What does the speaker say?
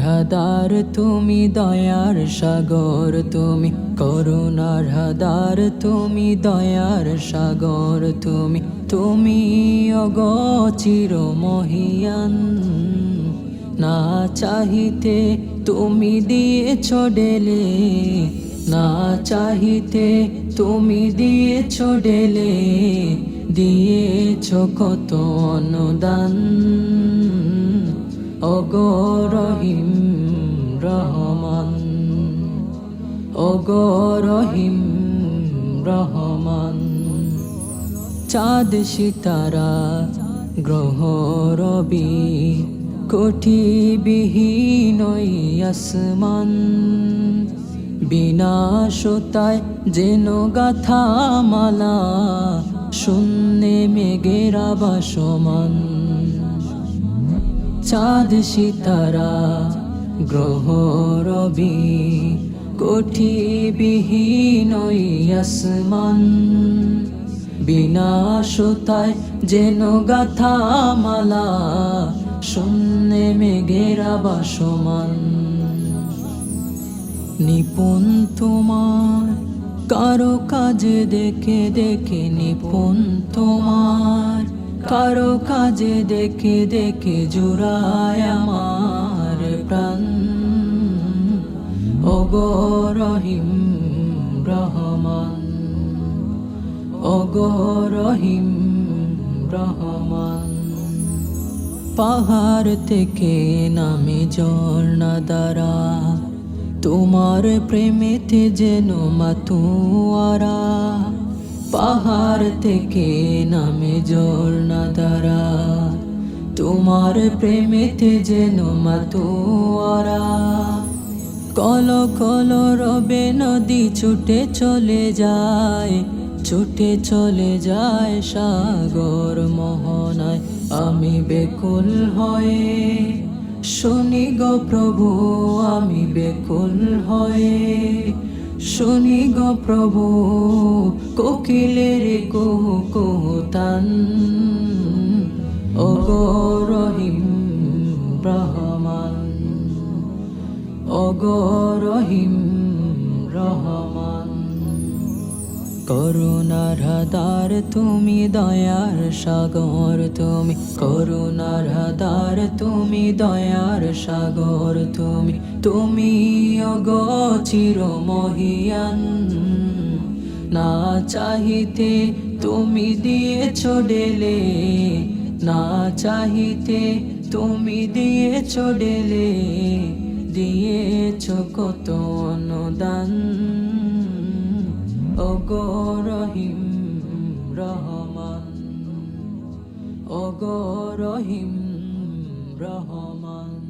হাদার তুমি দয়ার সাগর, তুমি হাদার তুমি দয়ার সাগর, তুমি তুমি অগচির মহিয়ান না চাহিতে তুমি দিয়েছ ডেলে, না চাহিতে তুমি দিয়েছ ডেলে, দিয়েছ কত অনুদান। ওগো রহিম রহমান, ওগো রহিম রহমান, চাঁদ সিতারা গ্রহ রবি কোটি বিহীন আসমান বিনা সুতায় যেন গাথা মালা শূন্যে মেঘেরা বাসমান চাঁদ সিতারা, গ্রহ রবি কোটি বিহীন আসমান। বিনা সুতায় যেন গাথা মালা শূন্যে মেঘেরা বাসমান নিপুণ তোমার, কারও কাজে দেখে দেখে নিপুণ তোমার। কারও কাজে দেখে দেখে জুড়ায় আমার প্রাণ। ওগো রহিম রহমান, ওগো রহিম রহমান। পাহাড় থেকে নামে ঝর্ণা দ্বারা, তোমার প্রেমেতে যেন মাতুয়ারা পাহাড় থেকে নামে ঝর্ণা দ্বারা। তোমার প্রেমেতে যেন মাতুয়ারা। কল কল রবে নদী ছুটে চলে যায়, ছুটে চলে যায় সাগর মোহনায়। আমি বেকুল হয়ে, শুনি গো প্রভু, আমি বেকুল হয়ে। শুনি গো প্রভু কোকিলের কুহু কুহু তান। ও গো রহিম রহমান ওগো রহিম রহমান। করুণার হাদার তুমি দয়ার সাগর, তুমি করুণার হাদার তুমি দয়ার সাগর, তুমি তুমি অগো চির মহিয়ান না চাহিতে তুমি দিয়েছ ডেলে, না চাহিতে তুমি দিয়েছ ডেলে, দিয়েছ কত অনুদান। ওগো রহিম রহমান ওগো রহিম রহমান।